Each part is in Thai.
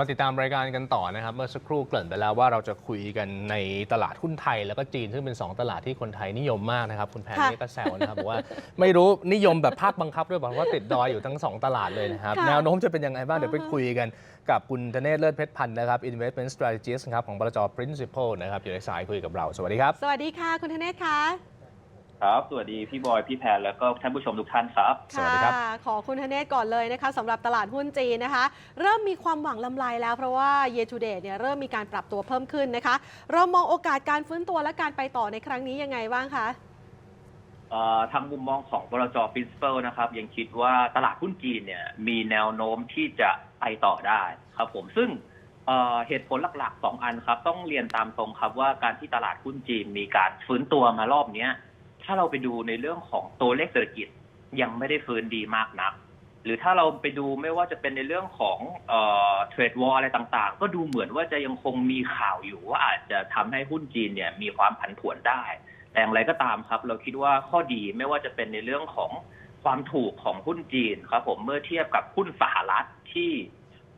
มาติดตามรายการกันต่อนะครับ เมื่อสักครู่เกริ่นไปแล้วว่าเราจะคุยกันในตลาดหุ้นไทย แล้วก็จีนซึ่งเป็น 2 ตลาดที่คนไทยนิยมมากนะครับคุณแพนค่ะนี่ก็แซวนะครับบอกว่าไม่รู้นิยมแบบภาคบังคับด้วยบอกว่าติดดอยอยู่ทั้ง 2 ตลาดเลยนะครับค่ะแนวโน้มจะเป็นยังไงบ้างเดี๋ยวไปอือฮึคุยกันกับคุณธเนศเลิศเพชรพันธ์นะครับ Investment Strategist ครับของบลจ Principal นะครับอยู่ในสายคุยกับเราสวัสดีครับ สวัสดีค่ะคุณธเนศคะ ครับ สวัสดีพี่บอยพี่แพนแล้วก็ท่านผู้ชมทุกท่านครับ สวัสดีครับะขอคุณธเนศก่อนเลยนะคะสำหรับตลาดหุ้นจีนนะคะ เริ่มมีความหวังลำไรแล้วเพราะว่า year to date เนี่ยเริ่มมีการปรับตัวเพิ่มขึ้นนะคะ เรามองโอกาสการฟื้นตัวและการไปต่อในครั้งนี้ยังไงบ้างคะเอ่อทางมุมมองของบลจ Principal นะครับยังคิดว่าตลาดหุ้นจีนเนี่ยมีแนวโน้มที่จะไปต่อได้ครับผมซึ่งเอ่อเหตุผลหลักๆสองอันครับ ต้องเรียนตามตรงครับว่าการที่ตลาดหุ้นจีนมีการฟื้นตัวมารอบเนี้ย ถ้าเราไปดูในเรื่องของตัวเลขเศรษฐกิจยังไม่ได้ฟื้นดีมากนัก หรือถ้าเราไปดูไม่ว่าจะเป็นในเรื่องของเทรดวอลอะไรต่างๆ ก็ดูเหมือนว่าจะยังคงมีข่าวอยู่ว่าอาจจะทำให้หุ้นจีนเนี่ยมีความผันผวนได้ แต่อย่างไรก็ตามครับ เราคิดว่าข้อดีไม่ว่าจะเป็นในเรื่องของความถูกของหุ้นจีนครับผมเมื่อเทียบกับหุ้นสหรัฐที่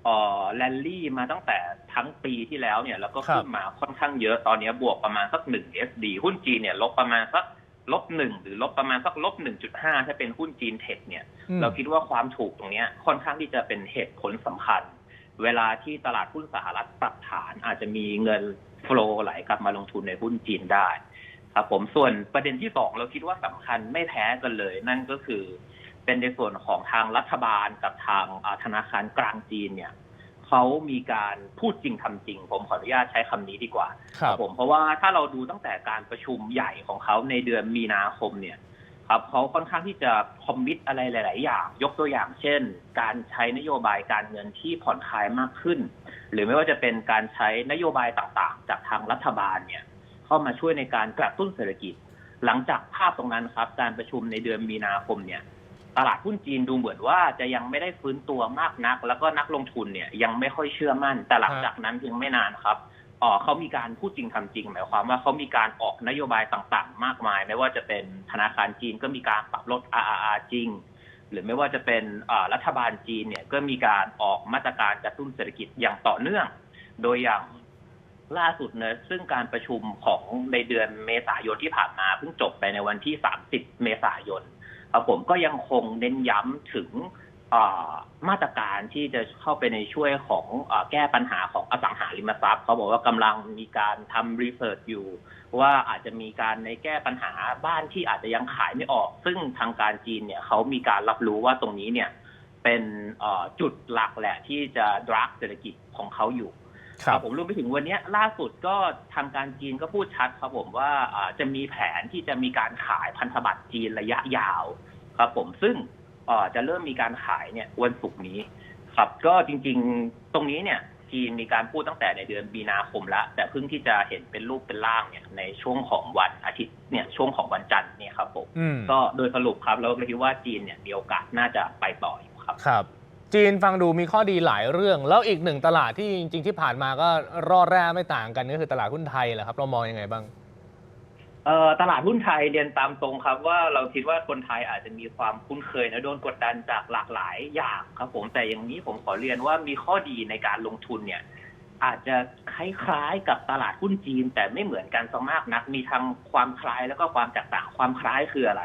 เอ่อแลนลี่มาตั้งแต่ทั้งปีที่แล้วเนี่ยแล้วก็ขึ้นมาค่อนข้างเยอะตอนนี้บวกประมาณสักหนึ่ง SD หุ้นจีนเนี่ยลบประมาณสัก ลบหนึ่งหรือลบประมาณสักลบหนึ่งจุดห้าถ้าเป็นหุ้นจีนเทคเนี่ย อืม เราคิดว่าความถูกตรงเนี้ยค่อนข้างที่จะเป็นเหตุผลสำคัญ เวลาที่ตลาดหุ้นสหรัฐปรับฐานอาจจะมีเงินโฟลไหลกลับมาลงทุนในหุ้นจีนได้ครับผมส่วนประเด็นที่สองเราคิดว่าสำคัญไม่แพ้กันเลย นั่นก็คือ เป็นในส่วนของทางรัฐบาลกับทางอ่าธนาคารกลางจีนเนี่ย เขามีการพูดจริงทำจริง ผมขออนุญาตใช้คำนี้ดีกว่าครับผมเพราะว่าถ้าเราดูตั้งแต่การประชุมใหญ่ของเขาในเดือนมีนาคมเนี่ยครับเขาค่อนข้างที่จะคอมมิตอะไรหลาย ๆ อย่าง ยกตัวอย่างเช่น การใช้นโยบายการเงินที่ผ่อนคลายมากขึ้น หรือไม่ว่าจะเป็นการใช้นโยบายต่าง ๆ จากทางรัฐบาลเนี่ยเข้ามาช่วยในการกระตุ้นเศรษฐกิจ หลังจากภาพตรงนั้นครับ การประชุมในเดือนมีนาคมเนี่ย ตลาดหุ้นจีนดูเหมือนว่าจะยังไม่ได้ฟื้นตัวมากนัก แล้วก็นักลงทุนเนี่ยยังไม่ค่อยเชื่อมั่น แต่หลังจากนั้นเพียงไม่นานครับเอ่อเขามีการพูดจริงทำจริง หมายความว่าเขามีการออกนโยบายต่างๆ มากมาย ไม่ว่าจะเป็นธนาคารจีนก็มีการปรับลด RRR จริง หรือไม่ว่าจะเป็นรัฐบาลจีนเนี่ยก็มีการออกมาตรการกระตุ้นเศรษฐกิจอย่างต่อเนื่อง โดยอย่างล่าสุดเนะซึ่งการประชุมของในเดือนเมษายนที่ผ่านมาเพิ่งจบไปในวันที่ 30 เมษายน ผมก็ยังคงเน้นย้ำถึงมาตรการที่จะเข้าไปในช่วยของอแก้ปัญหาของอสังหาริมทรัพย์เขาบอกว่ากำลังมีการทำรีเสิร์ชอยู่ ว่าอาจจะมีการในแก้ปัญหาบ้านที่อาจจะยังขายไม่ออก ซึ่งทางการจีนเนี่ยเขามีการรับรู้ว่าตรงนี้เนี่ยเป็นจุดหลักแหละที่จะดรักเศรษฐกิจของเขาอยู่ ครับผมรวมไปถึงวันเนี้ยล่าสุดก็ทางการจีนก็พูดชัดครับผมว่าอ่าจะมีแผนที่จะมีการขายพันธบัตรจีนระยะยาวครับผมซึ่งเอ่อจะเริ่มมีการขายเนี่ยวันศุกร์นี้ครับก็จริงๆตรงนี้เนี่ยจีนมีการพูดตั้งแต่ในเดือนมีนาคมแล้วแต่เพิ่งที่จะเห็นเป็นรูปเป็นร่างเนี่ยในช่วงของวันอาทิตย์เนี่ยช่วงของวันจันทร์เนี่ยครับผมอืมก็โดยสรุปครับเราก็คิดว่าจีนเนี่ยมีโอกาสน่าจะไปต่ออยู่ครับครับ จีนฟังดูมีข้อดีหลายเรื่อง แล้วอีกหนึ่งตลาดที่จริง ๆ ที่ผ่านมาก็รอดแร่ไม่ต่างกันก็คือตลาดหุ้นไทยแหละครับเรามองยังไงบ้างเอ่อตลาดหุ้นไทยเรียนตามตรงครับ ว่าเราคิดว่าคนไทยอาจจะมีความคุ้นเคยนะโดนกดดันจากหลากหลายอย่างครับผมแต่อย่างนี้ผมขอเรียนว่ามีข้อดีในการลงทุนเนี่ย อาจจะคล้ายๆกับตลาดหุ้นจีน แต่ไม่เหมือนกันสักมากนัก มีทั้งความคล้ายแล้วก็ความแตกต่างความคล้ายคืออะไร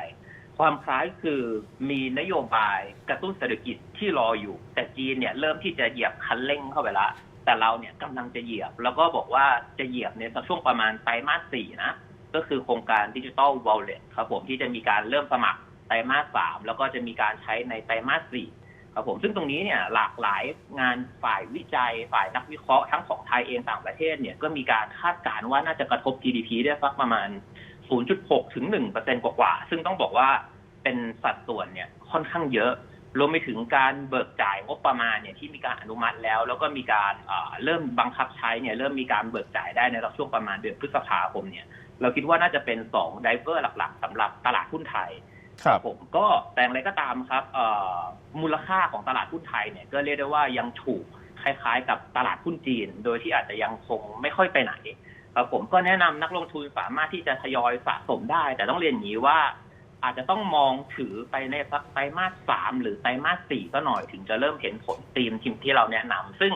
ความคล้ายคือมีนโยบายกระตุ้นเศรษฐกิจที่รออยู่ แต่จีนเนี่ยเริ่มที่จะเหยียบคันเร่งเข้าไปละ แต่เราเนี่ยกำลังจะเหยียบ แล้วก็บอกว่าจะเหยียบในช่วงประมาณไตรมาสสี่นะ ก็คือโครงการดิจิ t a ลวอลเล็ตครับผมที่จะมีการเริ่มสมัครไตรมาสสามแล้วก็จะมีการใช้ในไตรมาสสี่ครับผมซึ่งตรงนี้เนี่ยหลากหลายงานฝ่ายวิจัยฝ่ายนักวิเคราะห์ทั้งของไทยเองต่างประเทศเนี่ยก็มีการคาดการณ์ว่าน่าจะกระทบ GDP ได้สักประมาณ 0.6 ถึง 1%กว่าๆ ซึ่งต้องบอกว่าเป็นสัดส่วนเนี่ยค่อนข้างเยอะ รวมไปถึงการเบิกจ่ายงบประมาณเนี่ยที่มีการอนุมัติแล้ว แล้วก็มีการเอ่อเริ่มบังคับใช้เนี่ยเริ่มมีการเบิกจ่ายได้ในช่วงประมาณเดือนพฤษภาคมเนี่ยเราคิดว่าน่าจะเป็นสองไดเวอร์หลักๆสำหรับตลาดหุ้นไทยผมก็แต่อย่างไรก็ตามครับเอ่อมูลค่าของตลาดหุ้นไทยเนี่ยก็เรียกได้ว่ายังถูกคล้ายๆ กับตลาดหุ้นจีน โดยที่อาจจะยังคงไม่ค่อยไปไหนครับ ผมก็แนะนำนักลงทุนสามารถที่จะทยอยสะสมได้ แต่ต้องเรียนอย่างนี้ว่า อาจจะต้องมองถือไปในสักไตรมาสสามหรือไตรมาสสี่ก็หน่อยถึงจะเริ่มเห็นผลตีมทีมที่เราแนะนำซึ่ง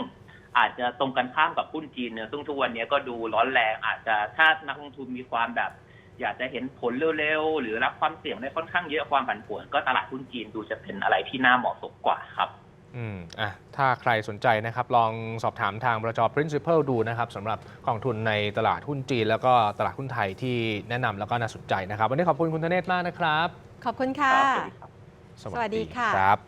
อาจจะตรงกันข้ามกับหุ้นจีนเนี่ยซึ่งทุกวันนี้ก็ดูร้อนแรง อาจจะถ้านักลงทุนมีความแบบ อยากจะเห็นผลเร็วๆหรือรับความเสี่ยงได้ค่อนข้างเยอะความผันผวนก็ตลาดหุ้นจีนดูจะเป็นอะไรที่น่าเหมาะสมกว่าครับ อืมอะถ้าใครสนใจนะครับ ลองสอบถามทางประจอ principal ดูนะครับสำหรับกองทุนในตลาดหุ้นจีน แล้วก็ตลาดหุ้นไทยที่แนะนำแล้วก็น่าสนใจนะครับ วันนี้ขอบคุณคุณธเนศมากนะครับ ขอบคุณค่ะครับสวัสดีครับสวัสดีค่ะ ครับ